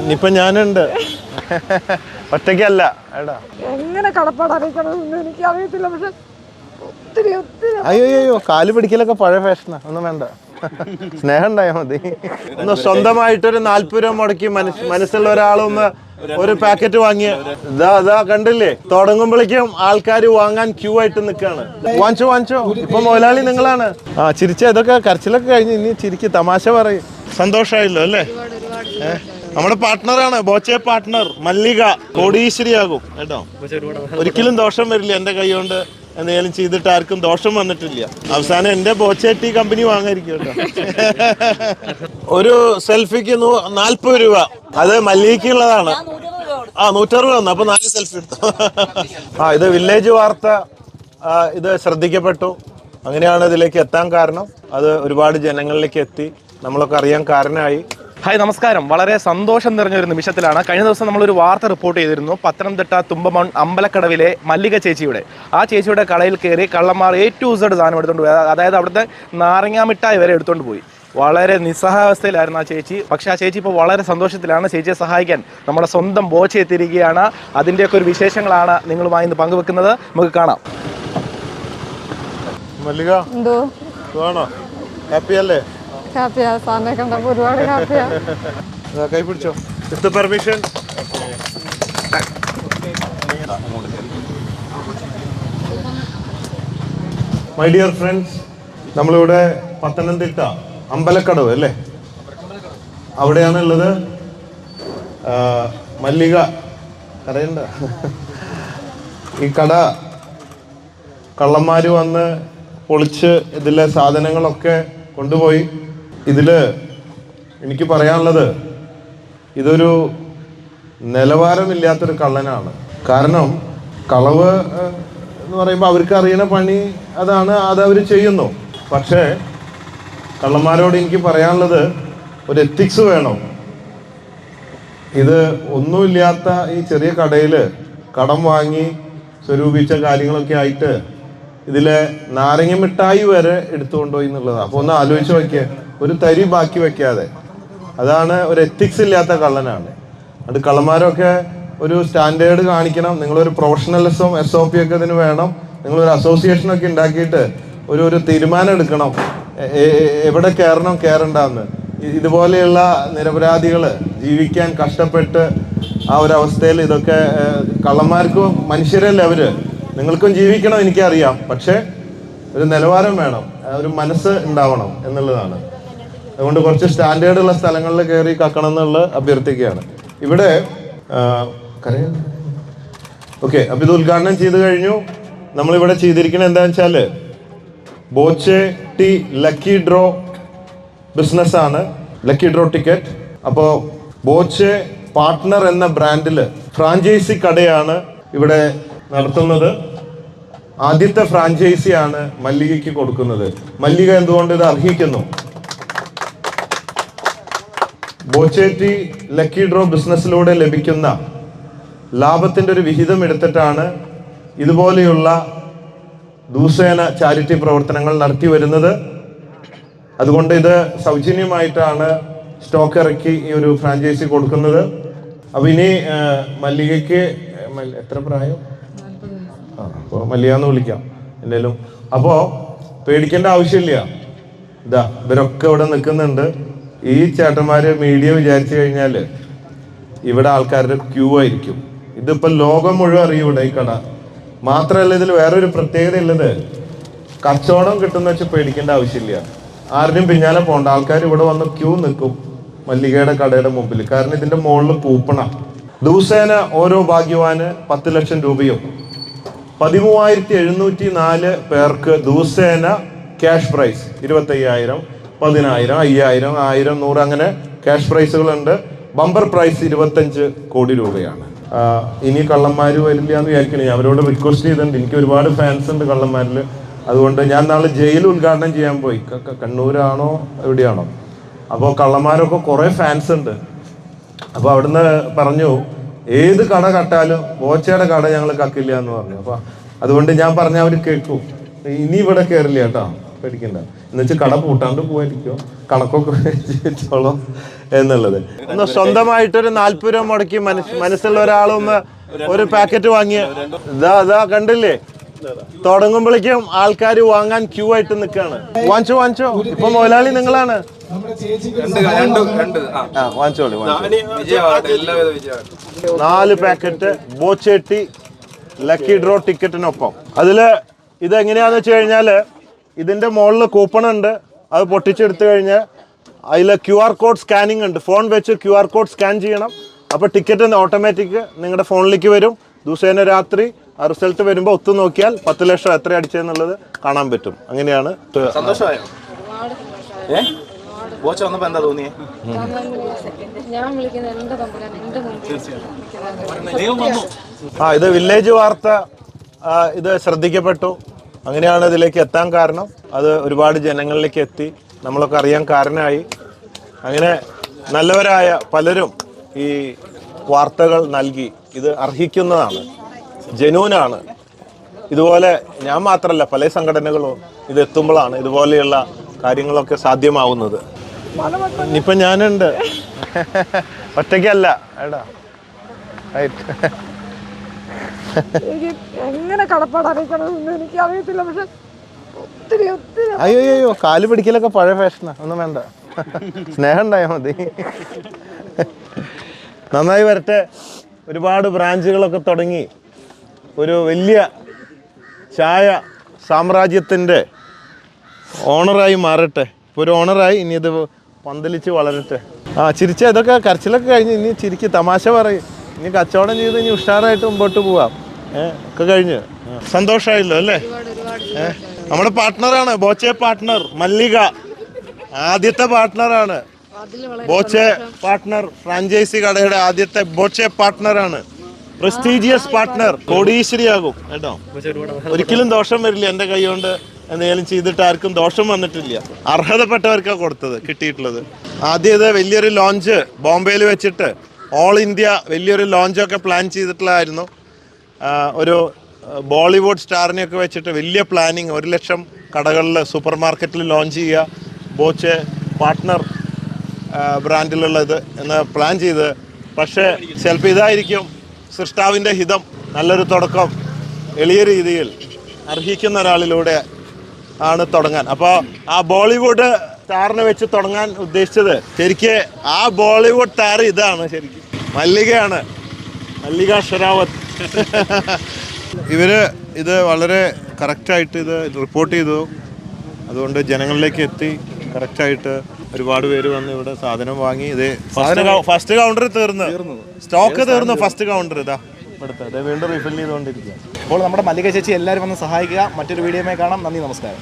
ഇനിയിപ്പൊ ഞാനുണ്ട്. ഒറ്റയ്ക്കല്ല. എടാ. എങ്ങനെ കടപ്പാട് അറിയിക്കണമെന്ന് എനിക്ക് അറിയത്തില്ല പക്ഷെ ഒത്തിരി ഒത്തിരി അയ്യോ അയ്യോ കാൽ പിടിക്കലൊക്കെ പഴയ ഫാഷനാ ഒന്നും വേണ്ട. സ്നേഹം ഉണ്ടായാ മതി. ഒന്ന് സ്വന്തമായിട്ടൊരു നാല്പത് രൂപ മുടക്കി മനസ്സ് മനസ്സുള്ള ഒരാളൊന്ന് ഒരു പാക്കറ്റ് വാങ്ങിയ ഇതാ ഇതാ കണ്ടില്ലേ? തുടങ്ങുമ്പോഴേക്കും ആൾക്കാർ വാങ്ങാൻ ക്യൂ ആയിട്ട് നിൽക്കാണ് വാങ്ങിച്ചോ വാങ്ങിച്ചോ. ഇപ്പൊ മുതലാളി നിങ്ങളാണ്. ആ ചിരിച്ച ഇതൊക്കെ കരച്ചിലൊക്കെ കഴിഞ്ഞ് ഇനി ചിരിക്ക് തമാശ പറയും. സന്തോഷമായല്ലോ അല്ലേ? ഏ? നമ്മുടെ പാർട്ട്ണറാണ് ബോച്ചെ പാർട്ട്ണർ മല്ലിക കോടീശ്വരിയാകും കേട്ടോ? ഒരിക്കലും ദോഷം വരില്ല എന്റെ കൈ കൊണ്ട്. എന്തെങ്കിലും ചെയ്തിട്ട് ആർക്കും ദോഷം വന്നിട്ടില്ല. അവസാനം എന്റെ ബോച്ചെ കമ്പനി വാങ്ങായിരിക്കും കേട്ടോ. ഒരു സെൽഫിക്ക് നാല്പത് രൂപ. അത് മല്ലികയ്ക്കുള്ളതാണ്. ആ നൂറ്ററുപത് വന്നു. അപ്പൊ നാല് സെൽഫി എടുത്തു. ആ ഇത് വില്ലേജ് വാർത്ത. ഇത് ശ്രദ്ധിക്കപ്പെട്ടു. അങ്ങനെയാണ് ഇതിലേക്ക് എത്താൻ കാരണം. അത് ഒരുപാട് ജനങ്ങളിലേക്ക് എത്തി. നമ്മളൊക്കെ അറിയാൻ കാരണമായി. ഹായ് നമസ്കാരം. വളരെ സന്തോഷം നിറഞ്ഞ ഒരു നിമിഷത്തിലാണ് കഴിഞ്ഞ ദിവസം നമ്മളൊരു വാർത്ത റിപ്പോർട്ട് ചെയ്തിരുന്നു. പത്തനംതിട്ട തുമ്പമൺ അമ്പലക്കടവിലെ മല്ലിക ചേച്ചിയുടെ. ആ ചേച്ചിയുടെ കടയിൽ കയറി കള്ളന്മാർ എ ടു സെഡ് സാധനം എടുത്തുകൊണ്ട് പോയി. അതായത് അവിടുത്തെ നാരങ്ങാമിട്ടായി വരെ എടുത്തുകൊണ്ട് പോയി. വളരെ നിസ്സഹാവസ്ഥയിലായിരുന്നു ആ ചേച്ചി. പക്ഷേ ആ ചേച്ചി ഇപ്പോൾ വളരെ സന്തോഷത്തിലാണ്. ചേച്ചിയെ സഹായിക്കാൻ നമ്മുടെ സ്വന്തം ബോച്ച എത്തിയിരിക്കുകയാണ്. അതിന്റെയൊക്കെ ഒരു വിശേഷങ്ങളാണ് നിങ്ങളുമായി ഇന്ന് പങ്കുവെക്കുന്നത്. നമുക്ക് കാണാം. മല്ലിക ഹാപ്പി അല്ലേ? ഹാപ്പിയാ സാറിനെ കണ്ടപ്പോ ഒരുപാട് ഹാപ്പിയാ ഇതാ, കൈ പിടിച്ചോ. With permission my dear friends നമ്മളിവിടെ പത്തനംതിട്ട അമ്പലക്കടവ് അല്ലേ? അവിടെയാണ് ഉള്ളത് ആ, മല്ലിക. കടയുണ്ട ഈ കട കള്ളന്മാര് വന്ന് പൊളിച്ച് ഇതിലെ സാധനങ്ങളൊക്കെ കൊണ്ടുപോയി. ഇതിൽ എനിക്ക് പറയാനുള്ളത് ഇതൊരു നിലവാരമില്ലാത്തൊരു കള്ളനാണ്. കാരണം കളവ് എന്ന് പറയുമ്പോൾ അവർക്ക് അറിയണ പണി അതാണ് അത് അവർ ചെയ്യുന്നു. പക്ഷേ കള്ളന്മാരോട് എനിക്ക് പറയാനുള്ളത് ഒരു എത്തിക്സ് വേണം. ഇത് ഒന്നുമില്ലാത്ത ഈ ചെറിയ കടയിൽ കടം വാങ്ങി സ്വരൂപിച്ച കാര്യങ്ങളൊക്കെ ആയിട്ട് ഇതിലെ നാരങ്ങ മിഠായി വരെ എടുത്തുകൊണ്ടുപോയി എന്നുള്ളതാണ് അപ്പോൾ ഒന്ന് ആലോചിച്ച് നോക്കിയേ. ഒരു തരി ബാക്കി വെക്കാതെ. അതാണ് ഒരു എത്തിക്സ് ഇല്ലാത്ത കള്ളനാണ്. അത് കള്ളന്മാരൊക്കെ ഒരു സ്റ്റാൻഡേർഡ് കാണിക്കണം. നിങ്ങളൊരു പ്രൊഫഷണലിസം എസ് ഒ പി ഒക്കെ ഇതിന് വേണം. നിങ്ങളൊരു അസോസിയേഷൻ ഒക്കെ ഉണ്ടാക്കിയിട്ട് ഒരു ഒരു തീരുമാനം എടുക്കണം. എവിടെ കയറണം കയറണ്ടെന്ന്. ഇതുപോലെയുള്ള നിരപരാധികൾ ജീവിക്കാൻ കഷ്ടപ്പെട്ട് ആ ഒരു അവസ്ഥയിൽ ഇതൊക്കെ കള്ളന്മാർക്ക് മനുഷ്യരല്ലേ അവർ നിങ്ങൾക്കും ജീവിക്കണം എനിക്കറിയാം. പക്ഷേ ഒരു നിലവാരം വേണം. ഒരു മനസ്സ് ഉണ്ടാവണം എന്നുള്ളതാണ്. അതുകൊണ്ട് കുറച്ച് സ്റ്റാൻഡേർഡ് ഉള്ള സ്ഥലങ്ങളിൽ കയറി കക്കണം എന്നുള്ള അഭ്യർത്ഥിക്കുകയാണ്. ഇവിടെ ഓക്കെ അപ്പൊ ഇത് ഉദ്ഘാടനം ചെയ്ത് കഴിഞ്ഞു. നമ്മളിവിടെ ചെയ്തിരിക്കുന്നത് എന്താണെന്ന് വെച്ചാൽ Boche tea lucky draw business ആണ്. Lucky draw ticket. അപ്പോൾ ബോച്ചെ പാർട്ട്ണർ എന്ന ബ്രാൻഡിൽ ഫ്രാഞ്ചൈസി കടയാണ് ഇവിടെ നടത്തുന്നത്. ആദ്യത്തെ ഫ്രാഞ്ചൈസിയാണ് മല്ലികയ്ക്ക് കൊടുക്കുന്നത്. മല്ലിക എന്തുകൊണ്ട് ഇത് അർഹിക്കുന്നു? ബോച്ചേറ്റി ലക്കി ഡ്രോ ബിസിനസ്സിലൂടെ ലഭിക്കുന്ന ലാഭത്തിന്റെ ഒരു വിഹിതം എടുത്തിട്ടാണ് ഇതുപോലെയുള്ള ദൂസേന ചാരിറ്റി പ്രവർത്തനങ്ങൾ നടത്തി വരുന്നത്. അതുകൊണ്ട് ഇത് സൗജന്യമായിട്ടാണ് സ്റ്റോക്ക് ഇറക്കി ഈ ഒരു ഫ്രാഞ്ചൈസി കൊടുക്കുന്നത്. അപ്പം ഇനി മല്ലികയ്ക്ക് എത്ര പ്രായം? ആ അപ്പോൾ മല്ലികാന്ന് വിളിക്കാം എന്തായാലും. അപ്പോൾ പേടിക്കേണ്ട ആവശ്യമില്ല. ഇതാ ഇവരൊക്കെ ഇവിടെ നിൽക്കുന്നുണ്ട്. ഈ ചേട്ടന്മാര് മീഡിയ വിചാരിച്ചു കഴിഞ്ഞാൽ ഇവിടെ ആൾക്കാരുടെ ക്യൂ ആയിരിക്കും. ഇതിപ്പോ ലോകം മുഴുവൻ അറിയും ഇവിടെ ഈ കട. മാത്രമല്ല ഇതിൽ വേറൊരു പ്രത്യേകത ഉള്ളത് കച്ചവടം കിട്ടുന്ന വെച്ച് പേടിക്കേണ്ട ആവശ്യമില്ല. ആരുടെയും പിന്നാലെ പോകണ്ട ആൾക്കാർ ഇവിടെ വന്ന് ക്യൂ നിൽക്കും മല്ലികയുടെ കടയുടെ മുമ്പിൽ കാരണം ഇതിന്റെ മുകളിൽ പൂപ്പണ ദിവസേന ഓരോ ഭാഗ്യവാന് പത്ത് ലക്ഷം രൂപയും. പതിമൂവായിരത്തി എഴുന്നൂറ്റി നാല് പേർക്ക് ദിവസേന ക്യാഷ് പ്രൈസ് ഇരുപത്തയ്യായിരം. പതിനായിരം അയ്യായിരം ആയിരം നൂറ് അങ്ങനെ ക്യാഷ് പ്രൈസുകളുണ്ട് ബമ്പർ പ്രൈസ് ഇരുപത്തഞ്ച് കോടി രൂപയാണ്. ഇനി കള്ളന്മാർ വരില്ല എന്ന് വിചാരിക്കണേ. അവരോട് റിക്വസ്റ്റ് ചെയ്തിട്ടുണ്ട്. എനിക്ക് ഒരുപാട് ഫാൻസ് ഉണ്ട് കള്ളന്മാരിൽ അതുകൊണ്ട് ഞാൻ നാളെ ജയിൽ ഉദ്ഘാടനം ചെയ്യാൻ പോയി. കണ്ണൂരാണോ എവിടെയാണോ? അപ്പോൾ കള്ളന്മാരൊക്കെ കുറേ ഫാൻസ് ഉണ്ട്. അപ്പോൾ അവിടുന്ന് പറഞ്ഞു ഏത് കട കട്ടാലും ഓച്ചയുടെ കട ഞങ്ങൾ കക്കില്ല എന്ന് പറഞ്ഞു. അപ്പോൾ അതുകൊണ്ട് ഞാൻ പറഞ്ഞ അവർ കേൾക്കും ഇനി ഇവിടെ കയറില്ല കേട്ടോ. പേടിക്കണ്ട എന്നുവെച്ചാൽ കട പൂട്ടാണ്ട് പോയിരിക്കും കണക്കൊക്കെ വെച്ചോളാം എന്നുള്ളത്. ഒന്ന് സ്വന്തമായിട്ടൊരു നാല്പത് രൂപ മുടക്കി മനസ്സ് മനസ്സുള്ള ഒരാളൊന്ന് ഒരു പാക്കറ്റ് വാങ്ങിയ ഇതാ ഇതാ കണ്ടില്ലേ? തുടങ്ങുമ്പോഴേക്കും ആൾക്കാർ വാങ്ങാൻ ക്യൂ ആയിട്ട് നിൽക്കാണ് വാങ്ങിച്ചോ വാങ്ങിച്ചോ. ഇപ്പൊ മുതലാളി നിങ്ങളാണ്. വാങ്ങിച്ചോളി നാല് പാക്കറ്റ് ബോച്ചേട്ടി ലക്കി ഡ്രോ ടിക്കറ്റിനൊപ്പം. അതിൽ ഇത് എങ്ങനെയാന്ന് വെച്ച് കഴിഞ്ഞാൽ ഇതിന്റെ മുകളിൽ കൂപ്പൺ ഉണ്ട്. അത് പൊട്ടിച്ചെടുത്തു കഴിഞ്ഞാൽ അതിൽ ക്യു ആർ കോഡ് സ്കാനിങ് ഉണ്ട്. ഫോൺ വെച്ച് ക്യു ആർ കോഡ് സ്കാൻ ചെയ്യണം അപ്പോൾ ടിക്കറ്റ് ഓട്ടോമാറ്റിക് നിങ്ങളുടെ ഫോണിലേക്ക് വരും. ദിവസേന രാത്രി ആ റിസൾട്ട് വരുമ്പോൾ ഒത്തു നോക്കിയാൽ പത്ത് ലക്ഷം എത്ര അടിച്ചെന്നുള്ളത് കാണാൻ പറ്റും. അങ്ങനെയാണ് സന്തോഷമായോ? ബോച്ച വന്നപ്പോ എന്താ തോന്നിയേ? ആ ഇത് വില്ലേജ് വാർത്ത. ഇത് ശ്രദ്ധിക്കപ്പെട്ടു. അങ്ങനെയാണ് ഇതിലേക്ക് എത്താൻ കാരണം. അത് ഒരുപാട് ജനങ്ങളിലേക്ക് എത്തി. നമ്മളൊക്കെ അറിയാൻ കാരണമായി. അങ്ങനെ നല്ലവരായ പലരും ഈ വാർത്തകൾ നൽകി. ഇത് അർഹിക്കുന്നതാണ്. ജനൂനാണ്. ഇതുപോലെ ഞാൻ മാത്രമല്ല പല സംഘടനകളും ഇത് എത്തുമ്പോഴാണ് ഇതുപോലെയുള്ള കാര്യങ്ങളൊക്കെ സാധ്യമാവുന്നത്. ഇനിയിപ്പം ഞാനുണ്ട്. ഒറ്റയ്ക്കല്ല. എടാ റൈറ്റ് എനിക്ക് എങ്ങനെ കടപ്പാട് അറിയിക്കണമെന്ന് എനിക്ക് അറിയത്തില്ല പക്ഷെ ഒത്തിരി ഒത്തിരി അയ്യോ അയ്യോ കാൽ പിടിക്കലൊക്കെ പഴയ ഫാഷനാ ഒന്നും വേണ്ട. സ്നേഹം ഉണ്ടായാൽ മതി. നന്നായി വരട്ടെ. ഒരുപാട് ബ്രാഞ്ചുകളൊക്കെ തുടങ്ങി. ഒരു വലിയ ചായ സാമ്രാജ്യത്തിന്റെ ഓണറായി മാറട്ടെ. ഇപ്പോൾ ഒരു ഓണറായി ഇനി ഇത് പന്തലിച്ച് വളരട്ടെ. ആ ചിരിച്ച ഇതൊക്കെ കരച്ചിലൊക്കെ കഴിഞ്ഞ് ഇനി ചിരിക്ക് തമാശ പറയും. ഇനി കച്ചവടം ചെയ്ത് ഇനി ഉഷാറായിട്ട് മുമ്പോട്ട് പോവാം. ഏഹ് ഒക്കെ കഴിഞ്ഞ്. സന്തോഷമായല്ലോ അല്ലേ? നമ്മുടെ പാർട്ട്ണറാണ് ബോച്ചെ പാർട്ട്ണർ മല്ലിക. ആദ്യത്തെ പാർട്ട്ണറാണ്. ബോച്ചെ പാർട്ട്ണർ ഫ്രാഞ്ചൈസി കടയുടെ ആദ്യത്തെ ബോച്ചെ പാർട്ട്ണറാണ്. പ്രസ്റ്റീജിയസ് പാർട്ട്ണർ കോടീശ്വരിയാകും. കേട്ടോ? ഒരിക്കലും ദോഷം വരില്ല എന്റെ കൈ കൊണ്ട് എന്തെങ്കിലും ചെയ്തിട്ട് ആർക്കും ദോഷം വന്നിട്ടില്ല. അർഹതപ്പെട്ടവർക്കാണ് കൊടുത്തത് കിട്ടിയിട്ടുള്ളത്. ആദ്യത് വലിയൊരു ലോഞ്ച് ബോംബെയിൽ വെച്ചിട്ട് ഓൾ ഇന്ത്യ വലിയൊരു ലോഞ്ചൊക്കെ പ്ലാൻ ചെയ്തിട്ടുള്ളതായിരുന്നു. ഒരു ബോളിവുഡ് സ്റ്റാറിനെയൊക്കെ വെച്ചിട്ട് വലിയ പ്ലാനിങ് ഒരു ലക്ഷം കടകളിൽ സൂപ്പർ മാർക്കറ്റിൽ ലോഞ്ച് ചെയ്യുക ബോച്ച് പാർട്ട്ണർ ബ്രാൻഡിലുള്ളത് എന്ന് പ്ലാൻ ചെയ്ത്. പക്ഷേ ചിലപ്പോൾ ഇതായിരിക്കും സൃഷ്ടാവിന്റെ ഹിതം നല്ലൊരു തുടക്കം എളിയ രീതിയിൽ അർഹിക്കുന്ന ഒരാളിലൂടെ ആണ് തുടങ്ങാൻ. അപ്പോൾ ആ ബോളിവുഡ് സ്റ്റാറിനെ വെച്ച് തുടങ്ങാൻ ഉദ്ദേശിച്ചത് ശരിക്ക് ആ ബോളിവുഡ് താരം ഇതാണ് ശരിക്കും. മല്ലികയാണ്. മല്ലിക ഷെരാവത്ത്. ഇവർ ഇത് വളരെ കറക്റ്റായിട്ട് ഇത് റിപ്പോർട്ട് ചെയ്തു. അതുകൊണ്ട് ജനങ്ങളിലേക്ക് എത്തി. കറക്റ്റായിട്ട് ഒരുപാട് പേര് വന്ന് ഇവിടെ സാധനം വാങ്ങി. ഇത് ഫസ്റ്റ് കൗണ്ടർ തീർന്നു. സ്റ്റോക്ക് തീർന്നു ഫസ്റ്റ് കൗണ്ടർ ഇതാ. ഇവിടുത്തെ. വീണ്ടും റീഫിൽ ചെയ്തുകൊണ്ടിരിക്കുക. അപ്പോൾ നമ്മുടെ മല്ലിക ചേച്ചി എല്ലാവരും വന്ന് സഹായിക്കുക. മറ്റൊരു വീഡിയോമായി കാണാം. നന്ദി നമസ്കാരം.